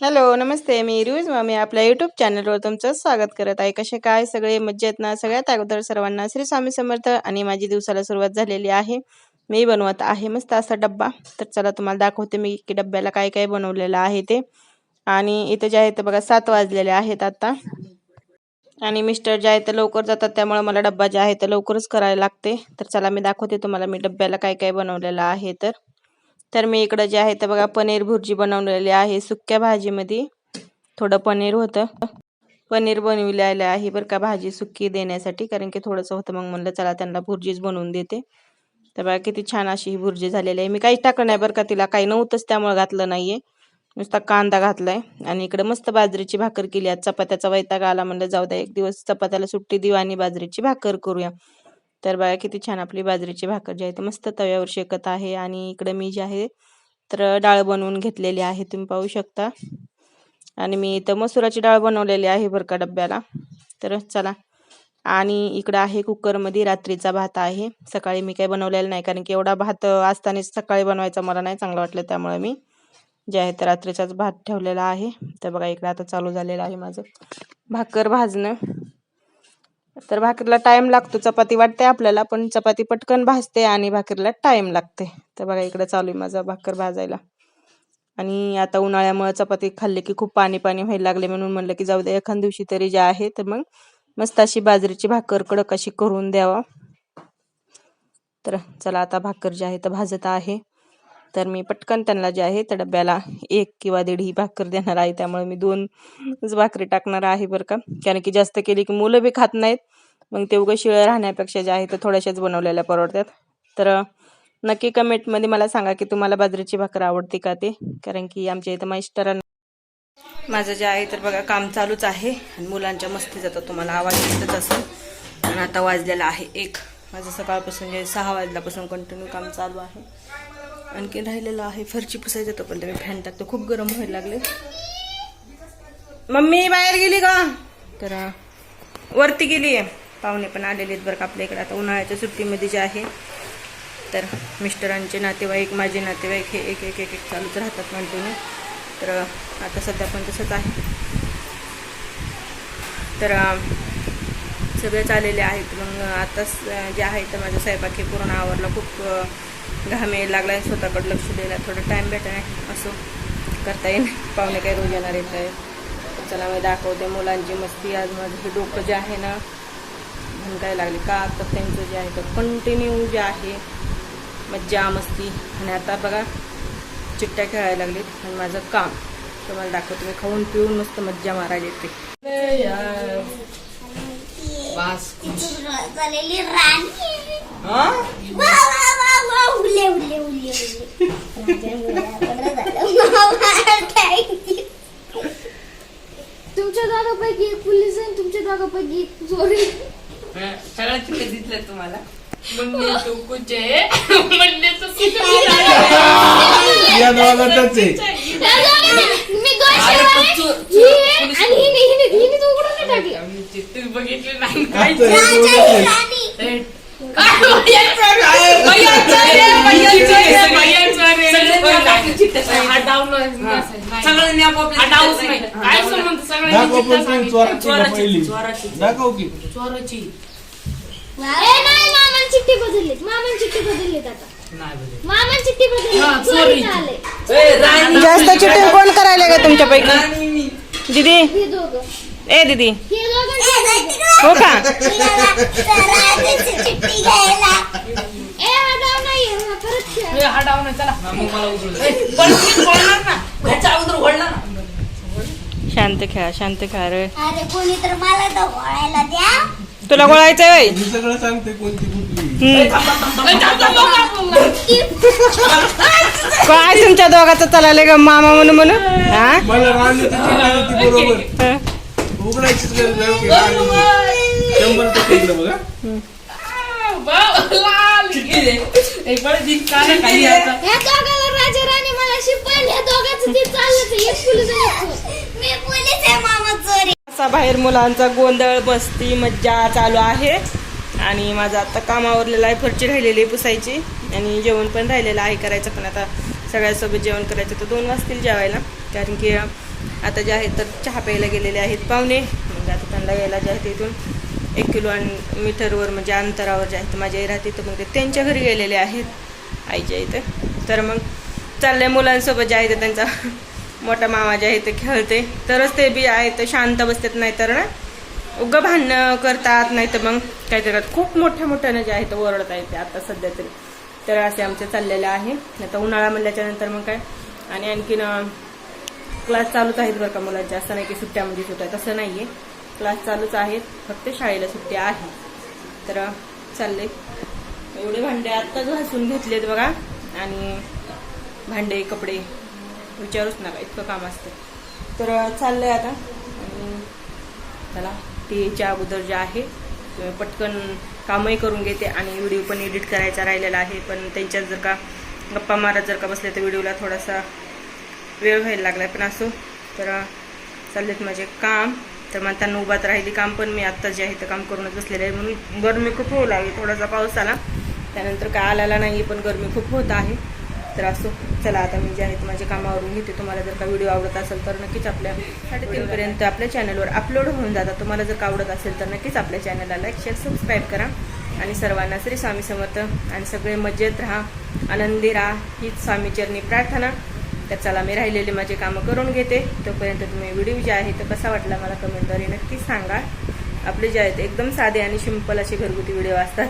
Hello नमस्ते मी reviews मी आपल्या YouTube चॅनलवर तुमचं स्वागत करत आहे. कसे काय? सगळे मज्जेत ना? सगळ्यात अगोदर सर्वांना श्री स्वामी समर्थ आणि माझी दिवसाला सुरुवात झालेली आहे. मी बनवत आहे मस्त असा डब्बा. तर चला तुम्हाला दाखवते मी की डब्याला काय काय बनवलेलं आहे ते. आणि इथं जे आहे ते बघा सात वाजलेले आहेत आता. आणि मिस्टर जे आहे ते लवकर जातात त्यामुळे मला डब्बा जे आहे ते लवकरच करायला लागते. तर चला मी दाखवते तुम्हाला मी डब्याला काय काय बनवलेलं आहे तर. तर मी इकडं जे आहे ते बघा पनीर भुर्जी बनवलेली आहे सुक्या भाजीमध्ये. थोडं पनीर होतं. पनीर बनविलेलं आहे बरं का भाजी सुक्की देण्यासाठी. कारण की थोडंसं होतं मग म्हणलं चला त्यांना भुर्जीच बनवून देते. तर बघा किती छान अशी ही भुर्जी झालेली आहे. मी काहीच टाकलं नाही बरं का तिला काही नव्हतंच त्यामुळे घातलं नाही आहे नुसता कांदा घातलाय आणि इकडे मस्त बाजरीची भाकर केली. आज चपात्याचा वैताग आला म्हणलं जाऊ द्या एक दिवस चपात्याला सुट्टी देऊ आणि बाजरीची भाकर करूया. तर बघा किती छान आपली बाजरीची भाकर जी आहे ती मस्त तव्यावर शेकत आहे आणि इकडे मी जे आहे तर डाळ बनवून घेतलेली आहे तुम्ही पाहू शकता. आणि मी इथं मसुराची डाळ बनवलेली आहे बरं का डब्याला. तर चला. आणि इकडं आहे कुकरमध्ये रात्रीचा भात आहे. सकाळी मी काही बनवलेला नाही कारण की एवढा भात असतानाच सकाळी बनवायचा मला नाही चांगलं वाटलं त्यामुळे मी जे आहे तर रात्रीचाच भात ठेवलेला आहे. तर बघा इकडं आता चालू झालेलं आहे माझं भाकर भाजणं. तर भाकरीला टाइम लागतो. चपाती वाटते आपल्याला पण चपाती पटकन भाजते आणि भाकरीला टाइम लागते. तर बघा इकडे चालू आहे माझा भाकर भाजायला. आणि आता उन्हाळ्यामुळे चपाती खाल्ली की खूप पाणी पाणी व्हायला लागले म्हणून म्हणलं की जाऊ दे एखाद दिवशी तरी जे आहे तर मग मस्त अशी बाजरीची भाकर कडक अशी करून द्यावा. तर चला आता भाकर जी आहे तर भाजत आहे. तर मी पटकन त्यांना जे आहे त्या डब्याला एक किंवा दीड ही भाकर देणार आहे. त्यामुळे मी दोनच भाकरी टाकणार आहे बरं का. कारण की जास्त केली की मुलं बी खात नाहीत. मग ते उगं शिळं राहण्यापेक्षा जे आहे तर थोड्याशाच बनवलेल्या परवडतात. तर नक्की कमेंटमध्ये मला सांगा की तुम्हाला बाजरीची भाकर आवडते का ते? कारण की आमच्या इथं मास्टरांना माझं जे आहे तर बघा काम चालूच आहे. आणि मुलांच्या मस्ती जातं तुम्हाला आवाज येतच असेल. आणि आता वाजलेला आहे एक. माझं सकाळपासून जे सहा वाजल्यापासून कंटिन्यू काम चालू आहे. आणखी राहिलेलं आहे. फरची पुसायचं तो पण मी फॅन टाकतो. खूप गरम व्हायला लागले. मम्मी बाहेर गेली का? तर वरती गेली आहे. पाहुणे पण आलेले आहेत बरं का आपल्या इकडे. आता उन्हाळ्याच्या सुट्टीमध्ये जे आहे तर मिस्टरांचे नातेवाईक माझे नातेवाईक हे एक एक एक एक चालूच राहतात म्हणतो मी तर आता सध्या पण तसंच आहे. तर सगळेच आलेले आहेत. मग आताच जे आहे तर माझं स्वयंपाक हे पूर्ण आवरला. खूप घाम यायला लागला आहे स्वतःकडे लक्ष द्यायला थोडं टाईम भेटा नाही असं करता येईल. पाहुणे काही रोज येणार काय? तर चला मी दाखवते मुलांची मस्ती. आज माझं हे डोकं जे आहे ना भनकायला लागले. का तर त्यांचं जे आहे तर कंटिन्यू जे आहे मज्जा मस्ती. आणि आता बघा चिट्ट्या खेळायला लागलीत. आणि माझं काम. तुम्हाला दाखवते मी खाऊन पिऊन मस्त मज्जा मारायला येते. झालेली उले उले उले तुमच्या दोघांपैकी एक पोलीस आहे तुमच्या दोघांपैकी एक चोरी सगळ्या चिठ्ठ्या दिसल्या तुम्हाला? म्हणणे टोकूचे म्हणणे या दोघांतच आहे. मी दोन अरे, शेवाळे, पण चो- ही आहे, पोलीस- आणि हिने हिने हिने तू उघडून नाही टाकली. तुम्ही बघितले नाही. काय आता राजा दोघंच आहे. राणी सगळ्यांनी आपापल्या काय संबंध दाखव पण तुम्ही चोराची का चोराची पहिली चोराची दाखव की चोराची ए, नाही मामान चिठ्ठी बदललीत मामान चिठ्ठी बदललीत आता मामान चिठ्ठी हा, बदलली चोरीची. चोरीला आले जास्त चिटिंग कोण करायला का तुमच्यापैकी दीदी हे दोघं ए दीदी हे दोघं हो का चिठ्ठी घ्यायला ए हा डाव नाही हा परत खेळ. हा डाव नाही चला. मग मला उघडलं पण मी बोलणार ना. ह्याच्या अगोदर ओढला ना. शांत खेळा शांत खेळा रे. अरे कोणी तर मला ढोळायला द्या. तुला गोळायचंय वय मी सगळं सांगते कोणती कुठली. काय तुमच्या दोघाचं? चाललंय ग मामा म्हणून म्हणून. हा? मला राणी तिची राणी ती बरोबर. हं? उघडायचीच गरज नाही, ओके, राणी. शंभर टक्के इकडं बघा. खाली आता या दोघाला राजा राणी मला शिपाई या दोघांचं ते चाललं ते एक पोलीस आणि एक चोर. मी पोलीस आहे मामा चोरी असा बाहेर मुलांचा गोंधळ मस्ती मज्जा चालू आहे. आणि माझं आता काम आवरलेलं आहे फरची राहिलेली आहे पुसायची. आणि जेवण पण राहिलेलं आहे करायचं पण आता सगळ्यासोबत जेवण करायचं तर दोन वाजतील जेवायला. कारण की आता जे आहे तर चहा प्यायला गेलेले आहेत पाहुणे. मग आता त्यांना यायला जे आहे ते इथून. एक किलो मीटरवर म्हणजे अंतरावर जे आहेत माझ्या माझी आई राहते तर मग ते त्यांच्या घरी गेलेले आहेत आईच्या इथं. तर मग चाललंय मुलांसोबत जे आहे ते त्यांचा मोठा मामा जे आहे ते खेळते. तरच ते बी आहे ते शांत बसतात नाही तर ना उगं भांडणं करतात नाही तर मग काय करतात. खूप मोठ्या मोठ्यानं जे आहे ते ओरडता येते आता सध्या तरी. तर असे आमचे चाललेले आहे. आता उन्हाळा म्हणल्याच्या नंतर मग काय आणि आणखीन क्लास चालूच आहेत बरं का मुलांचे असं नाही की सुट्ट्यामध्ये सुट्ट्या तसं नाही आहे क्लास चालूच आहेत. फक्त शाळेला सुट्ट्या आहे. तर चालले. एवढे भांडे आत्ताच घासून घेतलेत बघा. आणि भांडे कपडे विचारूच नका इतकं काम असतं. तर चाललंय आता. आणि चला टीच्या अगोदर जे आहे पटकन कामही करून घेते आणि व्हिडिओ पण एडिट करायचा राहिलेला आहे. पण त्यांच्यात जर का गप्पा मारत जर का बसले तर व्हिडिओला थोडासा वेळ व्हायला लागला पण असो. तर चाललेत माझे काम. तर म्हणताना उभात राहिली काम पण मी आत्ता जे आहे ते काम करूनच बसलेले आहे. म्हणून गरमी खूप होऊ लागली थोडासा पाऊस आला त्यानंतर काय आलेला नाही पण गरमी खूप होत आहे. तर असो चला आता मी जे आहे ते माझे कामावरून घेते. तुम्हाला जर का व्हिडिओ आवडत असेल तर नक्कीच आपल्या साडेतीनपर्यंत आपल्या चॅनलवर अपलोड होऊन जातात. तुम्हाला जर का आवडत असेल तर नक्कीच आपल्या चॅनलला लाईक शेअर सबस्क्राईब करा. आणि सर्वांना श्री स्वामी समर्थ. आणि सगळे मजेत राहा आनंदी राहा. हीच स्वामीचरणी प्रार्थना. तर चला मी राहिलेले माझे कामं करून घेते. तोपर्यंत तुम्ही व्हिडिओ जे आहे तर कसा वाटला मला कमेंटद्वारे नक्की सांगा. आपले जे आहेत एकदम साधे आणि सिंपल असे घरगुती व्हिडिओ असतात.